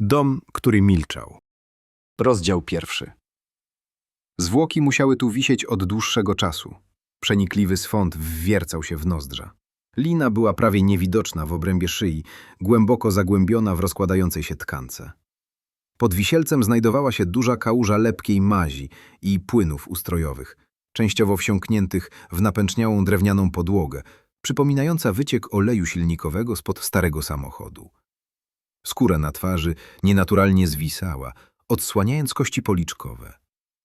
Dom, który milczał. Rozdział pierwszy. Zwłoki musiały tu wisieć od dłuższego czasu. Przenikliwy swąd wwiercał się w nozdrza. Lina była prawie niewidoczna w obrębie szyi, głęboko zagłębiona w rozkładającej się tkance. Pod wisielcem znajdowała się duża kałuża lepkiej mazi i płynów ustrojowych, częściowo wsiąkniętych w napęczniałą drewnianą podłogę, przypominająca wyciek oleju silnikowego spod starego samochodu. Skóra na twarzy nienaturalnie zwisała, odsłaniając kości policzkowe.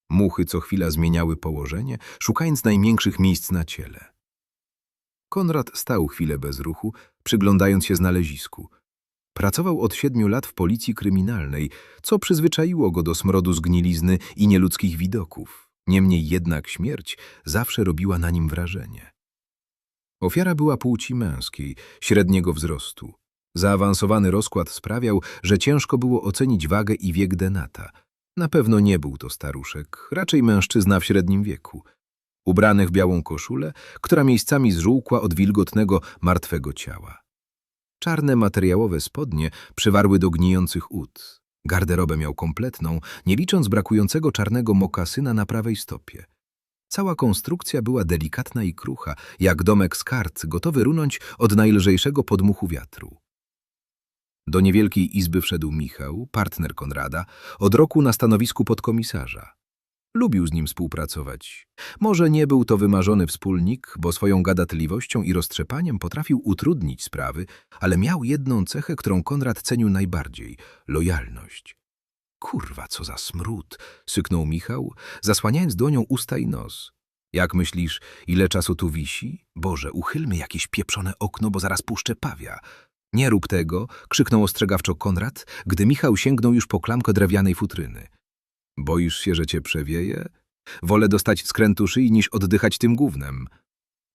Muchy co chwila zmieniały położenie, szukając najmiększych miejsc na ciele. Konrad stał chwilę bez ruchu, przyglądając się znalezisku. Pracował od siedmiu lat w policji kryminalnej, co przyzwyczaiło go do smrodu zgnilizny i nieludzkich widoków. Niemniej jednak śmierć zawsze robiła na nim wrażenie. Ofiara była płci męskiej, średniego wzrostu. Zaawansowany rozkład sprawiał, że ciężko było ocenić wagę i wiek denata. Na pewno nie był to staruszek, raczej mężczyzna w średnim wieku. Ubrany w białą koszulę, która miejscami zżółkła od wilgotnego, martwego ciała. Czarne materiałowe spodnie przywarły do gnijących ud. Garderobę miał kompletną, nie licząc brakującego czarnego mokasyna na prawej stopie. Cała konstrukcja była delikatna i krucha, jak domek z kart, gotowy runąć od najlżejszego podmuchu wiatru. Do niewielkiej izby wszedł Michał, partner Konrada, od roku na stanowisku podkomisarza. Lubił z nim współpracować. Może nie był to wymarzony wspólnik, bo swoją gadatliwością i roztrzepaniem potrafił utrudnić sprawy, ale miał jedną cechę, którą Konrad cenił najbardziej – lojalność. Kurwa, co za smród! syknął Michał, zasłaniając dłonią usta i nos. Jak myślisz, ile czasu tu wisi? Boże, uchylmy jakieś pieprzone okno, bo zaraz puszczę pawia. Nie rób tego, krzyknął ostrzegawczo Konrad, gdy Michał sięgnął już po klamkę drewnianej futryny. Boisz się, że cię przewieje? Wolę dostać skrętu szyi, niż oddychać tym gównem.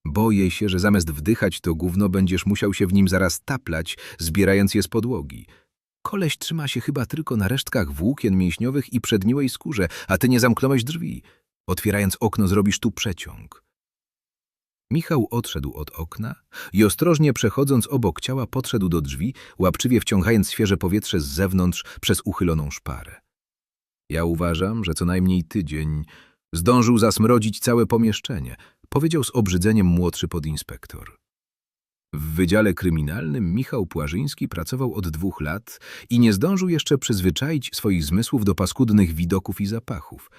Boję się, że zamiast wdychać to gówno, będziesz musiał się w nim zaraz taplać, zbierając je z podłogi. Koleś trzyma się chyba tylko na resztkach włókien mięśniowych i przedniłej skórze, a ty nie zamknąłeś drzwi. Otwierając okno, zrobisz tu przeciąg. Michał odszedł od okna i ostrożnie przechodząc obok ciała podszedł do drzwi, łapczywie wciągając świeże powietrze z zewnątrz przez uchyloną szparę. Ja uważam, że co najmniej tydzień zdążył zasmrodzić całe pomieszczenie, powiedział z obrzydzeniem młodszy podinspektor. W Wydziale Kryminalnym Michał Płażyński pracował od dwóch lat i nie zdążył jeszcze przyzwyczaić swoich zmysłów do paskudnych widoków i zapachów.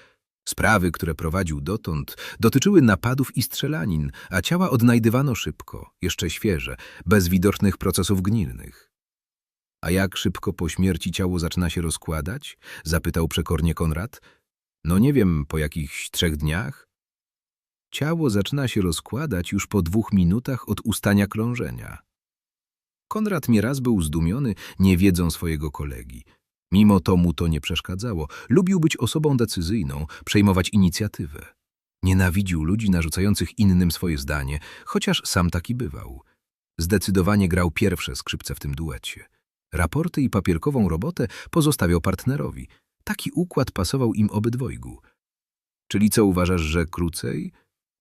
Sprawy, które prowadził dotąd, dotyczyły napadów i strzelanin, a ciała odnajdywano szybko, jeszcze świeże, bez widocznych procesów gnilnych. A jak szybko po śmierci ciało zaczyna się rozkładać? Zapytał przekornie Konrad. No nie wiem, po jakichś trzech dniach? Ciało zaczyna się rozkładać już po dwóch minutach od ustania krążenia. Konrad nieraz był zdumiony niewiedzą swojego kolegi. Mimo to mu to nie przeszkadzało. Lubił być osobą decyzyjną, przejmować inicjatywę. Nienawidził ludzi narzucających innym swoje zdanie, chociaż sam taki bywał. Zdecydowanie grał pierwsze skrzypce w tym duecie. Raporty i papierkową robotę pozostawiał partnerowi. Taki układ pasował im obydwojgu. Czyli co uważasz, że krócej?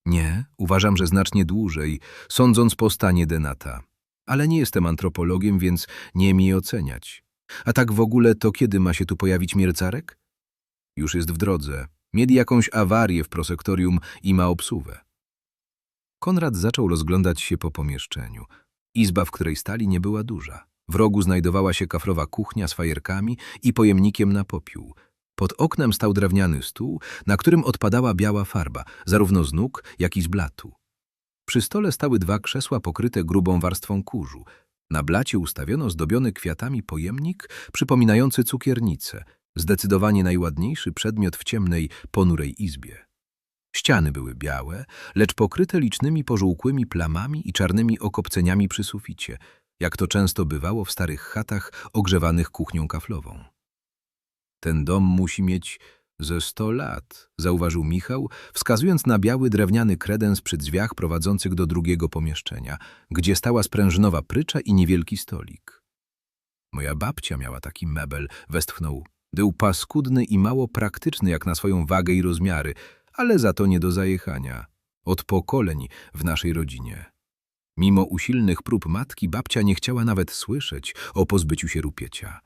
Nie, uważam, że znacznie dłużej, sądząc po stanie Denata. Ale nie jestem antropologiem, więc nie mi oceniać. A tak w ogóle to kiedy ma się tu pojawić Miercarek? Już jest w drodze. Mieli jakąś awarię w prosektorium i ma obsuwę. Konrad zaczął rozglądać się po pomieszczeniu. Izba, w której stali, nie była duża. W rogu znajdowała się kafrowa kuchnia z fajerkami i pojemnikiem na popiół. Pod oknem stał drewniany stół, na którym odpadała biała farba, zarówno z nóg, jak i z blatu. Przy stole stały dwa krzesła pokryte grubą warstwą kurzu. Na blacie ustawiono zdobiony kwiatami pojemnik przypominający cukiernicę, zdecydowanie najładniejszy przedmiot w ciemnej, ponurej izbie. Ściany były białe, lecz pokryte licznymi pożółkłymi plamami i czarnymi okopceniami przy suficie, jak to często bywało w starych chatach ogrzewanych kuchnią kaflową. Ten dom musi mieć ze sto lat, zauważył Michał, wskazując na biały drewniany kredens przy drzwiach prowadzących do drugiego pomieszczenia, gdzie stała sprężynowa prycza i niewielki stolik. Moja babcia miała taki mebel, westchnął. Był paskudny i mało praktyczny jak na swoją wagę i rozmiary, ale za to nie do zajechania. Od pokoleń w naszej rodzinie. Mimo usilnych prób matki, babcia nie chciała nawet słyszeć o pozbyciu się rupiecia.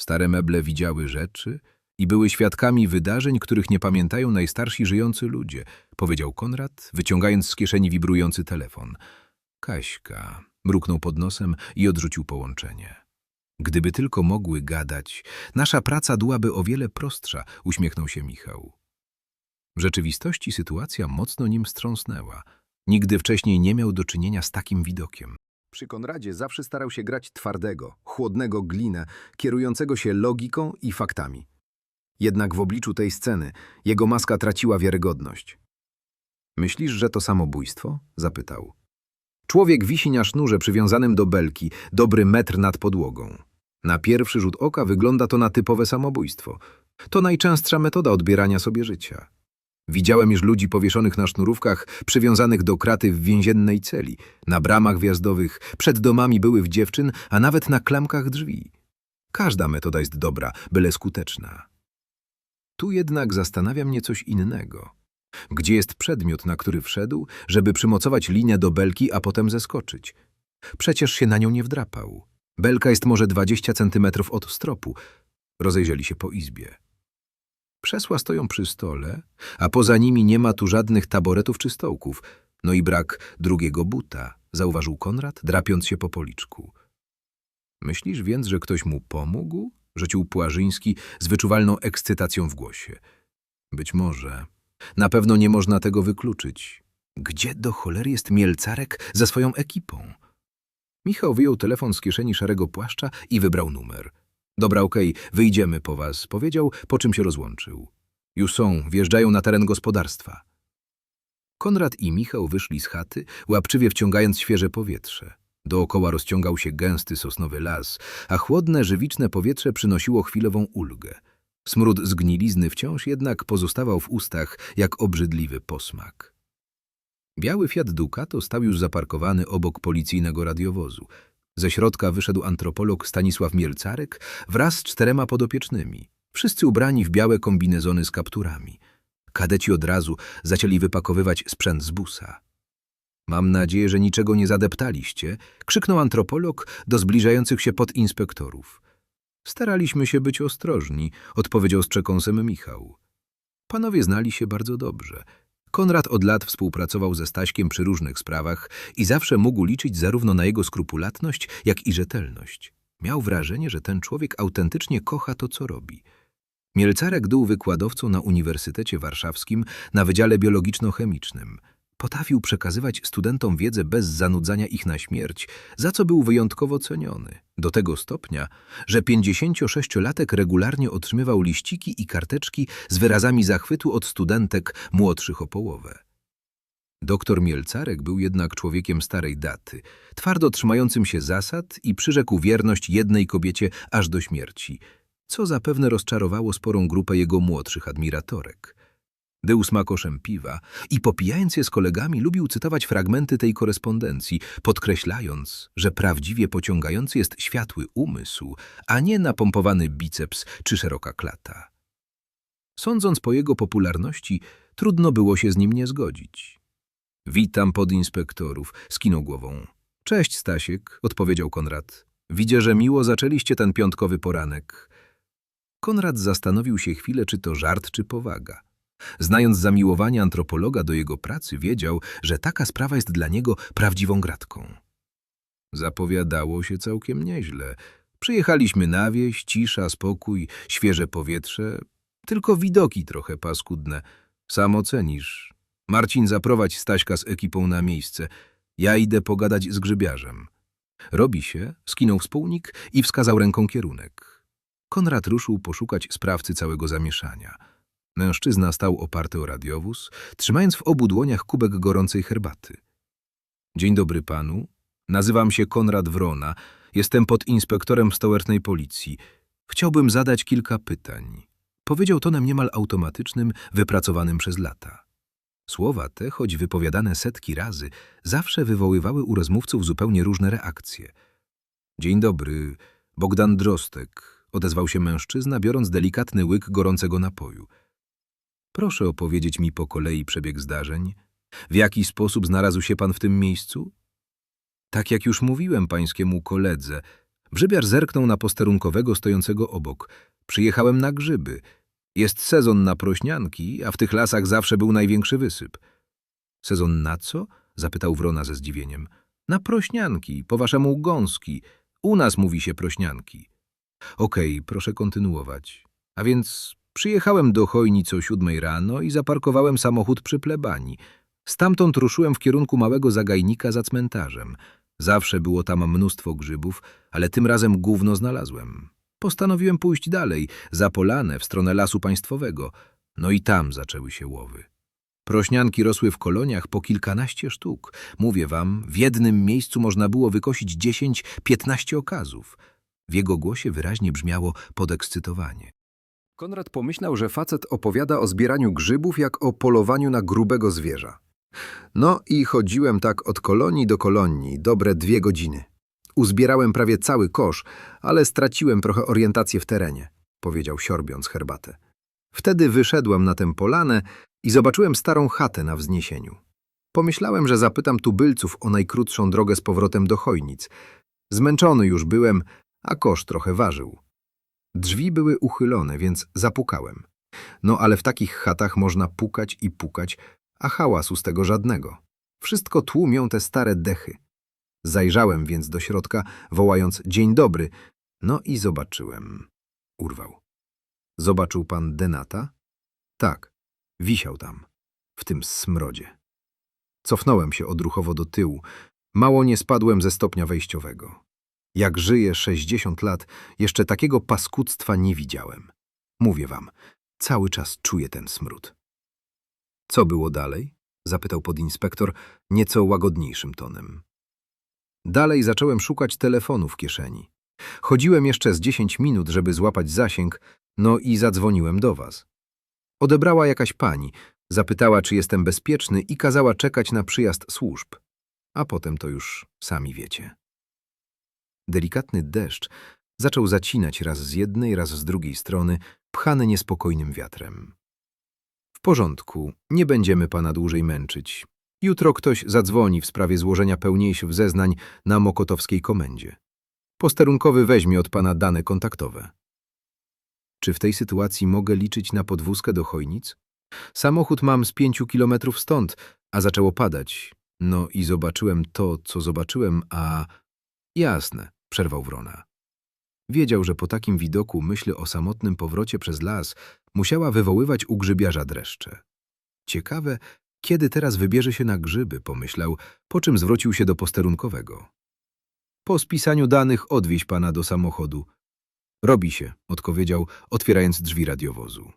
Stare meble widziały rzeczy i były świadkami wydarzeń, których nie pamiętają najstarsi żyjący ludzie, powiedział Konrad, wyciągając z kieszeni wibrujący telefon. Kaśka mruknął pod nosem i odrzucił połączenie. Gdyby tylko mogły gadać, nasza praca byłaby o wiele prostsza, uśmiechnął się Michał. W rzeczywistości sytuacja mocno nim wstrząsnęła. Nigdy wcześniej nie miał do czynienia z takim widokiem. Przy Konradzie zawsze starał się grać twardego, chłodnego glinę, kierującego się logiką i faktami. Jednak w obliczu tej sceny jego maska traciła wiarygodność. Myślisz, że to samobójstwo? zapytał. Człowiek wisi na sznurze przywiązanym do belki, dobry metr nad podłogą. Na pierwszy rzut oka wygląda to na typowe samobójstwo. To najczęstsza metoda odbierania sobie życia. Widziałem już ludzi powieszonych na sznurówkach, przywiązanych do kraty w więziennej celi, na bramach wjazdowych, przed domami byłych dziewczyn, a nawet na klamkach drzwi. Każda metoda jest dobra, byle skuteczna. Tu jednak zastanawia mnie coś innego. Gdzie jest przedmiot, na który wszedł, żeby przymocować linię do belki, a potem zeskoczyć? Przecież się na nią nie wdrapał. Belka jest może 20 centymetrów od stropu. Rozejrzeli się po izbie. Krzesła stoją przy stole, a poza nimi nie ma tu żadnych taboretów czy stołków. No i brak drugiego buta, zauważył Konrad, drapiąc się po policzku. Myślisz więc, że ktoś mu pomógł? Rzucił Płażyński z wyczuwalną ekscytacją w głosie. Być może. Na pewno nie można tego wykluczyć. Gdzie do cholery jest Mielcarek ze swoją ekipą? Michał wyjął telefon z kieszeni szarego płaszcza i wybrał numer. Dobra, okej, wyjdziemy po was, powiedział, po czym się rozłączył. Już są, wjeżdżają na teren gospodarstwa. Konrad i Michał wyszli z chaty, łapczywie wciągając świeże powietrze. Dookoła rozciągał się gęsty sosnowy las, a chłodne, żywiczne powietrze przynosiło chwilową ulgę. Smród zgnilizny wciąż jednak pozostawał w ustach jak obrzydliwy posmak. Biały Fiat Ducato stał już zaparkowany obok policyjnego radiowozu. Ze środka wyszedł antropolog Stanisław Mielcarek wraz z czterema podopiecznymi, wszyscy ubrani w białe kombinezony z kapturami. Kadeci od razu zaczęli wypakowywać sprzęt z busa. Mam nadzieję, że niczego nie zadeptaliście, krzyknął antropolog do zbliżających się podinspektorów. Staraliśmy się być ostrożni, odpowiedział z przekąsem Michał. Panowie znali się bardzo dobrze. Konrad od lat współpracował ze Staśkiem przy różnych sprawach i zawsze mógł liczyć zarówno na jego skrupulatność, jak i rzetelność. Miał wrażenie, że ten człowiek autentycznie kocha to, co robi. Mielcarek był wykładowcą na Uniwersytecie Warszawskim na Wydziale Biologiczno-Chemicznym. Potrafił przekazywać studentom wiedzę bez zanudzania ich na śmierć, za co był wyjątkowo ceniony. Do tego stopnia, że 56-latek regularnie otrzymywał liściki i karteczki z wyrazami zachwytu od studentek młodszych o połowę. Doktor Mielcarek był jednak człowiekiem starej daty, twardo trzymającym się zasad i przyrzekł wierność jednej kobiecie aż do śmierci, co zapewne rozczarowało sporą grupę jego młodszych admiratorek. Był smakoszem piwa i popijając je z kolegami lubił cytować fragmenty tej korespondencji, podkreślając, że prawdziwie pociągający jest światły umysł, a nie napompowany biceps czy szeroka klata. Sądząc po jego popularności, trudno było się z nim nie zgodzić. Witam podinspektorów, skinął głową. Cześć, Stasiek, odpowiedział Konrad. Widzę, że miło zaczęliście ten piątkowy poranek. Konrad zastanowił się chwilę, czy to żart, czy powaga. Znając zamiłowanie antropologa do jego pracy, wiedział, że taka sprawa jest dla niego prawdziwą gratką. Zapowiadało się całkiem nieźle. Przyjechaliśmy na wieś, cisza, spokój, świeże powietrze, tylko widoki trochę paskudne. Sam ocenisz. Marcin, zaprowadź Staśka z ekipą na miejsce. Ja idę pogadać z grzybiarzem. Robi się, skinął wspólnik i wskazał ręką kierunek. Konrad ruszył poszukać sprawcy całego zamieszania. Mężczyzna stał oparty o radiowóz, trzymając w obu dłoniach kubek gorącej herbaty. Dzień dobry panu. Nazywam się Konrad Wrona. Jestem podinspektorem stołecznej policji. Chciałbym zadać kilka pytań. Powiedział tonem niemal automatycznym, wypracowanym przez lata. Słowa te, choć wypowiadane setki razy, zawsze wywoływały u rozmówców zupełnie różne reakcje. Dzień dobry, Bogdan Drostek, odezwał się mężczyzna, biorąc delikatny łyk gorącego napoju. Proszę opowiedzieć mi po kolei przebieg zdarzeń. W jaki sposób znalazł się pan w tym miejscu? Tak jak już mówiłem pańskiemu koledze, Grzybiarz zerknął na posterunkowego stojącego obok. Przyjechałem na grzyby. Jest sezon na prośnianki, a w tych lasach zawsze był największy wysyp. Sezon na co? zapytał Wrona ze zdziwieniem. Na prośnianki, po waszemu gąski. U nas mówi się prośnianki. Okej, proszę kontynuować. A więc przyjechałem do Chojnic o siódmej rano i zaparkowałem samochód przy plebanii. Stamtąd ruszyłem w kierunku małego zagajnika za cmentarzem. Zawsze było tam mnóstwo grzybów, ale tym razem gówno znalazłem. Postanowiłem pójść dalej, za polanę, w stronę lasu państwowego. No i tam zaczęły się łowy. Prośnianki rosły w koloniach po kilkanaście sztuk. Mówię wam, w jednym miejscu można było wykosić dziesięć, piętnaście okazów. W jego głosie wyraźnie brzmiało podekscytowanie. Konrad pomyślał, że facet opowiada o zbieraniu grzybów jak o polowaniu na grubego zwierza. No i chodziłem tak od kolonii do kolonii, dobre dwie godziny. Uzbierałem prawie cały kosz, ale straciłem trochę orientację w terenie, powiedział siorbiąc herbatę. Wtedy wyszedłem na tę polanę i zobaczyłem starą chatę na wzniesieniu. Pomyślałem, że zapytam tubylców o najkrótszą drogę z powrotem do Chojnic. Zmęczony już byłem, a kosz trochę ważył. Drzwi były uchylone, więc zapukałem. No ale w takich chatach można pukać i pukać, a hałasu z tego żadnego. Wszystko tłumią te stare dechy. Zajrzałem więc do środka, wołając dzień dobry, no i zobaczyłem. Urwał. Zobaczył pan Denata? Tak, wisiał tam, w tym smrodzie. Cofnąłem się odruchowo do tyłu, mało nie spadłem ze stopnia wejściowego. Jak żyję 60 lat, jeszcze takiego paskudztwa nie widziałem. Mówię wam, cały czas czuję ten smród. Co było dalej? zapytał podinspektor nieco łagodniejszym tonem. Dalej zacząłem szukać telefonu w kieszeni. Chodziłem jeszcze z 10 minut, żeby złapać zasięg, no i zadzwoniłem do was. Odebrała jakaś pani, zapytała, czy jestem bezpieczny i kazała czekać na przyjazd służb. A potem to już sami wiecie. Delikatny deszcz zaczął zacinać raz z jednej, raz z drugiej strony, pchany niespokojnym wiatrem. W porządku, nie będziemy pana dłużej męczyć. Jutro ktoś zadzwoni w sprawie złożenia pełniejszych zeznań na mokotowskiej komendzie. Posterunkowy weźmie od pana dane kontaktowe. Czy w tej sytuacji mogę liczyć na podwózkę do Chojnic? Samochód mam z pięciu kilometrów stąd, a zaczęło padać. No i zobaczyłem to, co zobaczyłem, a... Jasne, przerwał Wrona. Wiedział, że po takim widoku myśl o samotnym powrocie przez las musiała wywoływać u grzybiarza dreszcze. Ciekawe, kiedy teraz wybierze się na grzyby, pomyślał, po czym zwrócił się do posterunkowego. Po spisaniu danych odwieź pana do samochodu. Robi się, odpowiedział, otwierając drzwi radiowozu.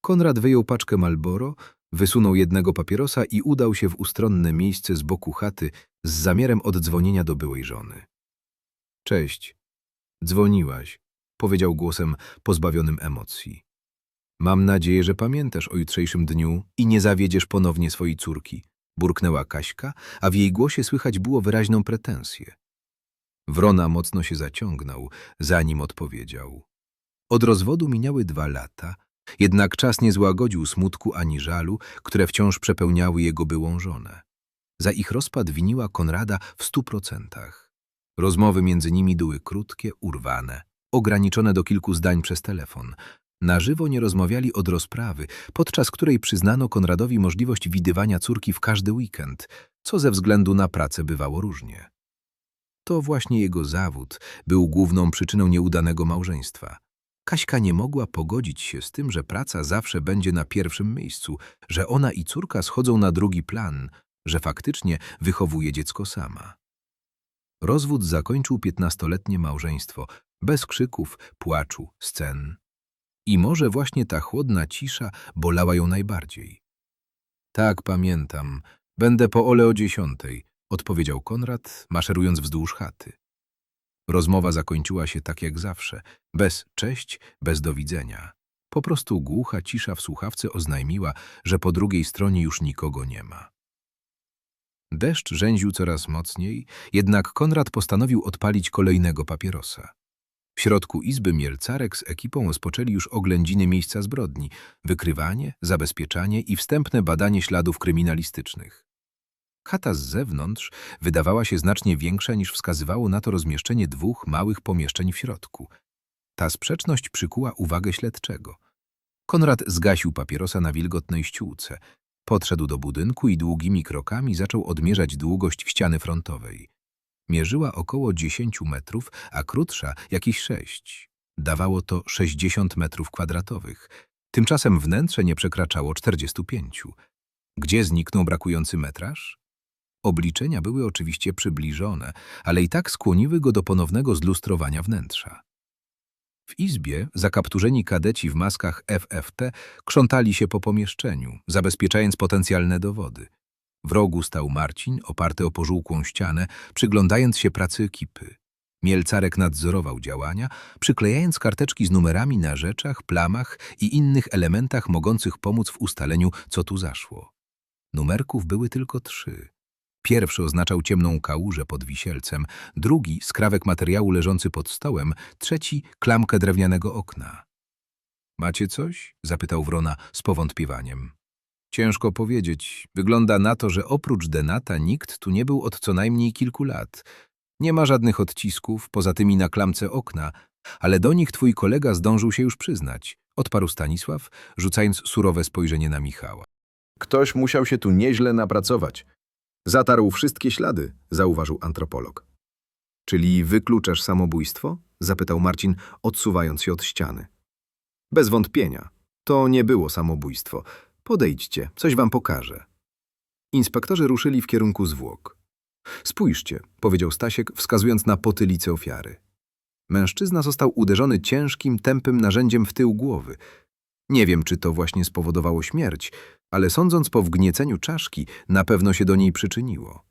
Konrad wyjął paczkę Malboro, wysunął jednego papierosa i udał się w ustronne miejsce z boku chaty z zamiarem oddzwonienia do byłej żony. Cześć. Dzwoniłaś, powiedział głosem pozbawionym emocji. Mam nadzieję, że pamiętasz o jutrzejszym dniu i nie zawiedziesz ponownie swojej córki. Burknęła Kaśka, a w jej głosie słychać było wyraźną pretensję. Wrona mocno się zaciągnął, zanim odpowiedział. Od rozwodu minęły dwa lata, jednak czas nie złagodził smutku ani żalu, które wciąż przepełniały jego byłą żonę. Za ich rozpad winiła Konrada w stu procentach. Rozmowy między nimi były krótkie, urwane, ograniczone do kilku zdań przez telefon. Na żywo nie rozmawiali od rozprawy, podczas której przyznano Konradowi możliwość widywania córki w każdy weekend, co ze względu na pracę bywało różnie. To właśnie jego zawód był główną przyczyną nieudanego małżeństwa. Kaśka nie mogła pogodzić się z tym, że praca zawsze będzie na pierwszym miejscu, że ona i córka schodzą na drugi plan, że faktycznie wychowuje dziecko sama. Rozwód zakończył piętnastoletnie małżeństwo, bez krzyków, płaczu, scen. I może właśnie ta chłodna cisza bolała ją najbardziej. Tak, pamiętam. Będę po ole o dziesiątej, odpowiedział Konrad, maszerując wzdłuż chaty. Rozmowa zakończyła się tak jak zawsze, bez cześć, bez do widzenia. Po prostu głucha cisza w słuchawce oznajmiła, że po drugiej stronie już nikogo nie ma. Deszcz rzęził coraz mocniej, jednak Konrad postanowił odpalić kolejnego papierosa. W środku izby Mielcarek z ekipą rozpoczęli już oględziny miejsca zbrodni, wykrywanie, zabezpieczanie i wstępne badanie śladów kryminalistycznych. Chata z zewnątrz wydawała się znacznie większa niż wskazywało na to rozmieszczenie dwóch małych pomieszczeń w środku. Ta sprzeczność przykuła uwagę śledczego. Konrad zgasił papierosa na wilgotnej ściółce. Podszedł do budynku i długimi krokami zaczął odmierzać długość ściany frontowej. Mierzyła około 10 metrów, a krótsza jakieś 6. Dawało to 60 metrów kwadratowych. Tymczasem wnętrze nie przekraczało 45. Gdzie zniknął brakujący metraż? Obliczenia były oczywiście przybliżone, ale i tak skłoniły go do ponownego zlustrowania wnętrza. W izbie zakapturzeni kadeci w maskach FFT krzątali się po pomieszczeniu, zabezpieczając potencjalne dowody. W rogu stał Marcin, oparty o pożółkłą ścianę, przyglądając się pracy ekipy. Mielcarek nadzorował działania, przyklejając karteczki z numerami na rzeczach, plamach i innych elementach mogących pomóc w ustaleniu, co tu zaszło. Numerków były tylko trzy. Pierwszy oznaczał ciemną kałużę pod wisielcem, drugi skrawek materiału leżący pod stołem, trzeci klamkę drewnianego okna. Macie coś? zapytał Wrona z powątpiewaniem. Ciężko powiedzieć. Wygląda na to, że oprócz Denata nikt tu nie był od co najmniej kilku lat. Nie ma żadnych odcisków, poza tymi na klamce okna, ale do nich twój kolega zdążył się już przyznać, odparł Stanisław, rzucając surowe spojrzenie na Michała. Ktoś musiał się tu nieźle napracować. Zatarł wszystkie ślady, zauważył antropolog. Czyli wykluczasz samobójstwo? zapytał Marcin, odsuwając się od ściany. Bez wątpienia. To nie było samobójstwo. Podejdźcie, coś wam pokażę. Inspektorzy ruszyli w kierunku zwłok. Spójrzcie, powiedział Stasiek, wskazując na potylicę ofiary. Mężczyzna został uderzony ciężkim, tępym narzędziem w tył głowy. Nie wiem, czy to właśnie spowodowało śmierć, ale sądząc po wgnieceniu czaszki, na pewno się do niej przyczyniło.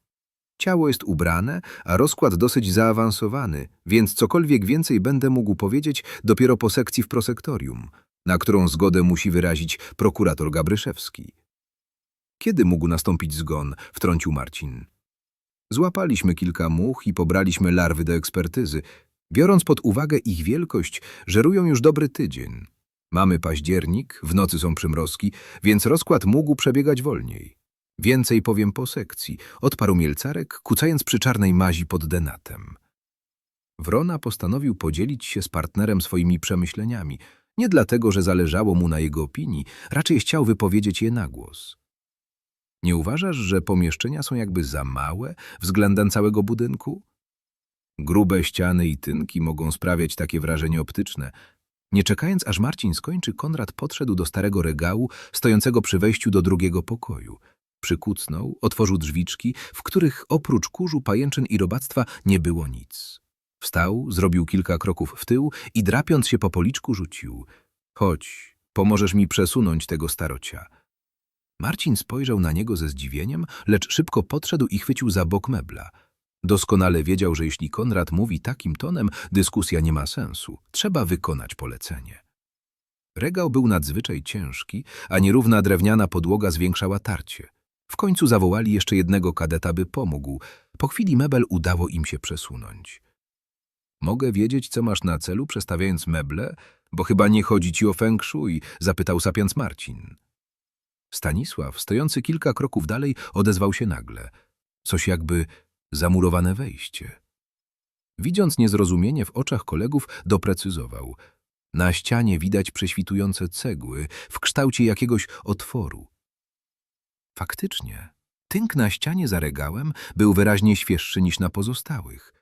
Ciało jest ubrane, a rozkład dosyć zaawansowany, więc cokolwiek więcej będę mógł powiedzieć dopiero po sekcji w prosektorium, na którą zgodę musi wyrazić prokurator Gabryszewski. Kiedy mógł nastąpić zgon? wtrącił Marcin. Złapaliśmy kilka much i pobraliśmy larwy do ekspertyzy. Biorąc pod uwagę ich wielkość, żerują już dobry tydzień. Mamy październik, w nocy są przymrozki, więc rozkład mógł przebiegać wolniej. Więcej powiem po sekcji, odparł Mielcarek, kucając przy czarnej mazi pod denatem. Wrona postanowił podzielić się z partnerem swoimi przemyśleniami. Nie dlatego, że zależało mu na jego opinii, raczej chciał wypowiedzieć je na głos. Nie uważasz, że pomieszczenia są jakby za małe względem całego budynku? Grube ściany i tynki mogą sprawiać takie wrażenie optyczne. Nie czekając, aż Marcin skończy, Konrad podszedł do starego regału stojącego przy wejściu do drugiego pokoju. Przykucnął, otworzył drzwiczki, w których oprócz kurzu, pajęczyn i robactwa nie było nic. Wstał, zrobił kilka kroków w tył i drapiąc się po policzku rzucił. Chodź, pomożesz mi przesunąć tego starocia. Marcin spojrzał na niego ze zdziwieniem, lecz szybko podszedł i chwycił za bok mebla. Doskonale wiedział, że jeśli Konrad mówi takim tonem, dyskusja nie ma sensu. Trzeba wykonać polecenie. Regał był nadzwyczaj ciężki, a nierówna drewniana podłoga zwiększała tarcie. W końcu zawołali jeszcze jednego kadeta, by pomógł. Po chwili mebel udało im się przesunąć. Mogę wiedzieć, co masz na celu, przestawiając meble? Bo chyba nie chodzi ci o feng shui, zapytał sapiąc Marcin. Stanisław, stojący kilka kroków dalej, odezwał się nagle. Coś jakby zamurowane wejście. Widząc niezrozumienie w oczach kolegów, doprecyzował. Na ścianie widać prześwitujące cegły w kształcie jakiegoś otworu. Faktycznie, tynk na ścianie za regałem był wyraźnie świeższy niż na pozostałych.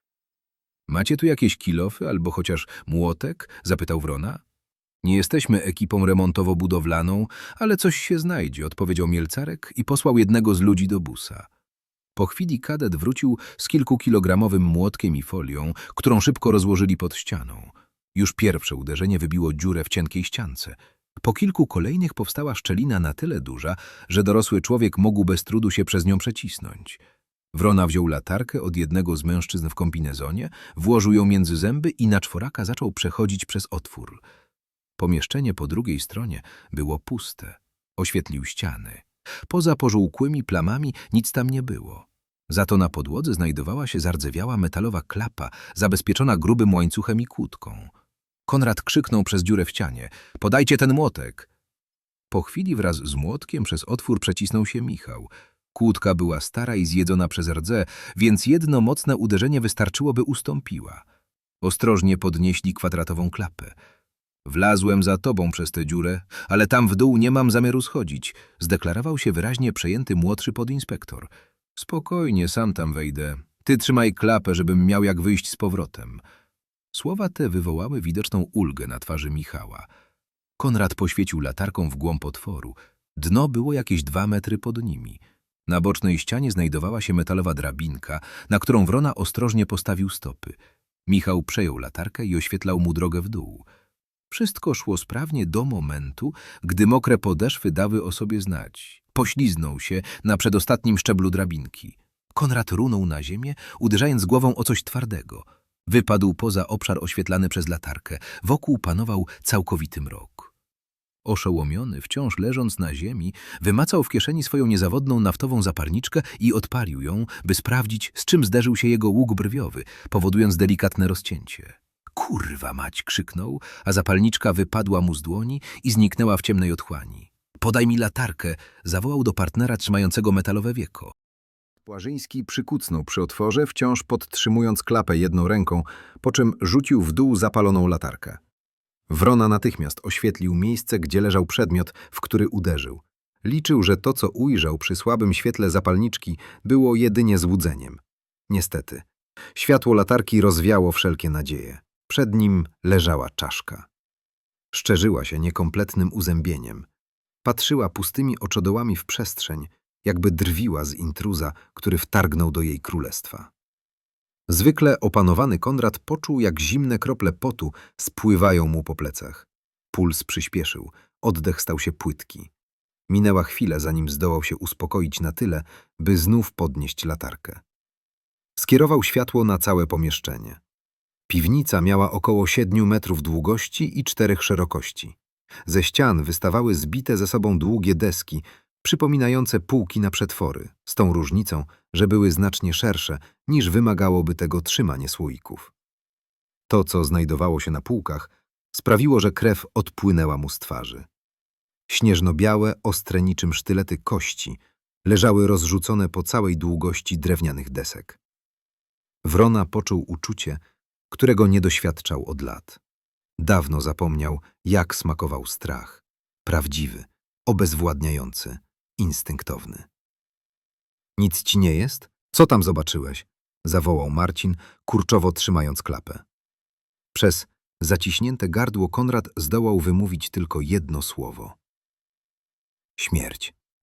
Macie tu jakieś kilofy albo chociaż młotek? zapytał Wrona. Nie jesteśmy ekipą remontowo-budowlaną, ale coś się znajdzie, odpowiedział Mielcarek i posłał jednego z ludzi do busa. Po chwili kadet wrócił z kilkukilogramowym młotkiem i folią, którą szybko rozłożyli pod ścianą. Już pierwsze uderzenie wybiło dziurę w cienkiej ściance. Po kilku kolejnych powstała szczelina na tyle duża, że dorosły człowiek mógł bez trudu się przez nią przecisnąć. Wrona wziął latarkę od jednego z mężczyzn w kombinezonie, włożył ją między zęby i na czworaka zaczął przechodzić przez otwór. Pomieszczenie po drugiej stronie było puste. Oświetlił ściany. Poza pożółkłymi plamami nic tam nie było. Za to na podłodze znajdowała się zardzewiała metalowa klapa, zabezpieczona grubym łańcuchem i kłódką. Konrad krzyknął przez dziurę w ścianie. – Podajcie ten młotek! Po chwili wraz z młotkiem przez otwór przecisnął się Michał. Kłódka była stara i zjedzona przez rdze, więc jedno mocne uderzenie wystarczyło, by ustąpiła. Ostrożnie podnieśli kwadratową klapę. Wlazłem za tobą przez tę dziurę, ale tam w dół nie mam zamiaru schodzić, zdeklarował się wyraźnie przejęty młodszy podinspektor. Spokojnie, sam tam wejdę. Ty trzymaj klapę, żebym miał jak wyjść z powrotem. Słowa te wywołały widoczną ulgę na twarzy Michała. Konrad poświecił latarką w głąb otworu. Dno było jakieś dwa metry pod nimi. Na bocznej ścianie znajdowała się metalowa drabinka, na którą Wrona ostrożnie postawił stopy. Michał przejął latarkę i oświetlał mu drogę w dół. Wszystko szło sprawnie do momentu, gdy mokre podeszwy dały o sobie znać. Pośliznął się na przedostatnim szczeblu drabinki. Konrad runął na ziemię, uderzając głową o coś twardego. Wypadł poza obszar oświetlany przez latarkę. Wokół panował całkowity mrok. Oszołomiony, wciąż leżąc na ziemi, wymacał w kieszeni swoją niezawodną naftową zaparniczkę i odpalił ją, by sprawdzić, z czym zderzył się jego łuk brwiowy, powodując delikatne rozcięcie. Kurwa mać! krzyknął, a zapalniczka wypadła mu z dłoni i zniknęła w ciemnej otchłani. Podaj mi latarkę, zawołał do partnera trzymającego metalowe wieko. Płażyński przykucnął przy otworze, wciąż podtrzymując klapę jedną ręką, po czym rzucił w dół zapaloną latarkę. Wrona natychmiast oświetlił miejsce, gdzie leżał przedmiot, w który uderzył. Liczył, że to, co ujrzał przy słabym świetle zapalniczki, było jedynie złudzeniem. Niestety, światło latarki rozwiało wszelkie nadzieje. Przed nim leżała czaszka. Szczerzyła się niekompletnym uzębieniem. Patrzyła pustymi oczodołami w przestrzeń, jakby drwiła z intruza, który wtargnął do jej królestwa. Zwykle opanowany Konrad poczuł, jak zimne krople potu spływają mu po plecach. Puls przyspieszył, oddech stał się płytki. Minęła chwila, zanim zdołał się uspokoić na tyle, by znów podnieść latarkę. Skierował światło na całe pomieszczenie. Piwnica miała około siedmiu metrów długości i czterech szerokości. Ze ścian wystawały zbite ze sobą długie deski, przypominające półki na przetwory, z tą różnicą, że były znacznie szersze, niż wymagałoby tego trzymanie słoików. To, co znajdowało się na półkach, sprawiło, że krew odpłynęła mu z twarzy. Śnieżno-białe, ostre niczym sztylety kości leżały rozrzucone po całej długości drewnianych desek. Wrona poczuł uczucie, którego nie doświadczał od lat. Dawno zapomniał, jak smakował strach. Prawdziwy, obezwładniający, instynktowny. Nic ci nie jest? Co tam zobaczyłeś? zawołał Marcin, kurczowo trzymając klapę. Przez zaciśnięte gardło Konrad zdołał wymówić tylko jedno słowo. Śmierć.